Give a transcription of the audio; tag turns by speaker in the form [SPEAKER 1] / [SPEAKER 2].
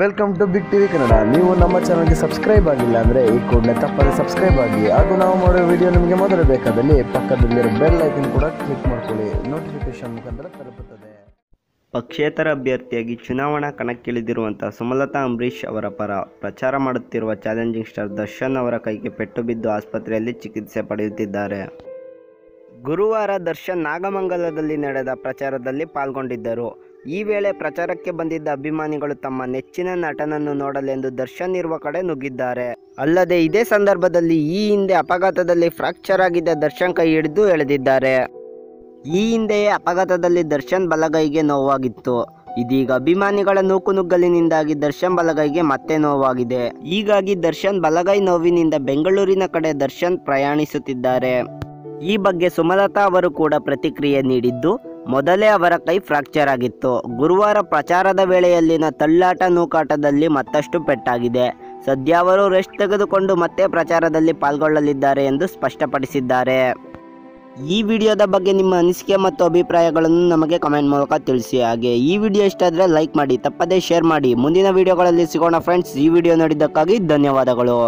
[SPEAKER 1] Welcome to big TV Kannada ನೀವು ನಮ್ಮ ಚಾನಲ್ಗೆ ಸಬ್ಸ್ಕ್ರೈಬ್ ಆಗಿಲ್ಲ ಅಂದರೆ ಈ ಕೂಡಲೇ ತಪ್ಪದೆ ಸಬ್ಸ್ಕ್ರೈಬ್ ಆಗಿ. ಹಾಗೂ ನಾವು ಮಾಡೋ ವಿಡಿಯೋ ನಿಮಗೆ ಮೊದಲು ಬೇಕಾದಲ್ಲಿ ಪಕ್ಕದಲ್ಲಿರೋ ಬೆಲ್ ಐಕನ್ ಕೂಡ ಕ್ಲಿಕ್ ಮಾಡ್ಕೊಳ್ಳಿ. ನೋಟಿಫಿಕೇಶನ್ ಮುಖಾಂತರ ತಲುಪುತ್ತದೆ.
[SPEAKER 2] ಪಕ್ಷೇತರ ಅಭ್ಯರ್ಥಿಯಾಗಿ ಚುನಾವಣಾ ಕಣಕ್ಕಿಳಿದಿರುವಂಥ ಸುಮಲತಾ ಅಂಬರೀಷ್ ಅವರ ಪರ ಪ್ರಚಾರ ಮಾಡುತ್ತಿರುವ ಚಾಲೆಂಜಿಂಗ್ ಸ್ಟಾರ್ ದರ್ಶನ್ ಅವರ ಕೈಗೆ ಪೆಟ್ಟು ಬಿದ್ದು ಆಸ್ಪತ್ರೆಯಲ್ಲಿ ಚಿಕಿತ್ಸೆ ಪಡೆಯುತ್ತಿದ್ದಾರೆ. ಗುರುವಾರ ದರ್ಶನ್ ನಾಗಮಂಗಲದಲ್ಲಿ ನಡೆದ ಪ್ರಚಾರದಲ್ಲಿ ಪಾಲ್ಗೊಂಡಿದ್ದರು. ಈ ವೇಳೆ ಪ್ರಚಾರಕ್ಕೆ ಬಂದಿದ್ದ ಅಭಿಮಾನಿಗಳು ತಮ್ಮ ನೆಚ್ಚಿನ ನಟನನ್ನು ನೋಡಲೆಂದು ದರ್ಶನ್ ಇರುವ ಕಡೆ ನುಗ್ಗಿದ್ದಾರೆ. ಅಲ್ಲದೆ ಇದೇ ಸಂದರ್ಭದಲ್ಲಿ ಈ ಹಿಂದೆ ಅಪಘಾತದಲ್ಲಿ ಫ್ರಾಕ್ಚರ್ ಆಗಿದ್ದ ದರ್ಶನ್ ಕೈ ಹಿಡಿದು ಎಳೆದಿದ್ದಾರೆ. ಈ ಹಿಂದೆಯೇ ಅಪಘಾತದಲ್ಲಿ ದರ್ಶನ್ ಬಲಗೈಗೆ ನೋವಾಗಿತ್ತು. ಇದೀಗ ಅಭಿಮಾನಿಗಳ ನೂಕುನುಗ್ಗಲಿನಿಂದಾಗಿ ದರ್ಶನ್ ಬಲಗೈಗೆ ಮತ್ತೆ ನೋವಾಗಿದೆ. ಹೀಗಾಗಿ ದರ್ಶನ್ ಬಲಗೈ ನೋವಿನಿಂದ ಬೆಂಗಳೂರಿನ ಕಡೆ ದರ್ಶನ್ ಪ್ರಯಾಣಿಸುತ್ತಿದ್ದಾರೆ. ಈ ಬಗ್ಗೆ ಸುಮಲತಾ ಅವರು ಕೂಡ ಪ್ರತಿಕ್ರಿಯೆ ನೀಡಿದ್ದು, ಮೊದಲೇ ಅವರ ಕೈ ಫ್ರಾಕ್ಚರ್ ಆಗಿತ್ತು. ಗುರುವಾರ ಪ್ರಚಾರದ ವೇಳೆಯಲ್ಲಿನ ತಳ್ಳಾಟ ನೂಕಾಟದಲ್ಲಿ ಮತ್ತಷ್ಟು ಪೆಟ್ಟಾಗಿದೆ. ಸದ್ಯ ಅವರು ರೆಸ್ಟ್ ತೆಗೆದುಕೊಂಡು ಮತ್ತೆ ಪ್ರಚಾರದಲ್ಲಿ ಪಾಲ್ಗೊಳ್ಳಲಿದ್ದಾರೆ ಎಂದು ಸ್ಪಷ್ಟಪಡಿಸಿದ್ದಾರೆ. ಈ ವಿಡಿಯೋದ ಬಗ್ಗೆ ನಿಮ್ಮ ಅನಿಸಿಕೆ ಮತ್ತು ಅಭಿಪ್ರಾಯಗಳನ್ನು ನಮಗೆ ಕಮೆಂಟ್ ಮೂಲಕ ತಿಳಿಸಿ. ಹಾಗೆ, ಈ ವಿಡಿಯೋ ಇಷ್ಟ ಆದರೆ ಲೈಕ್ ಮಾಡಿ, ತಪ್ಪದೇ ಶೇರ್ ಮಾಡಿ. ಮುಂದಿನ ವಿಡಿಯೋಗಳಲ್ಲಿ ಸಿಗೋಣ ಫ್ರೆಂಡ್ಸ್ ಈ ವಿಡಿಯೋ ನೋಡಿದ್ದಕ್ಕಾಗಿ ಧನ್ಯವಾದಗಳು.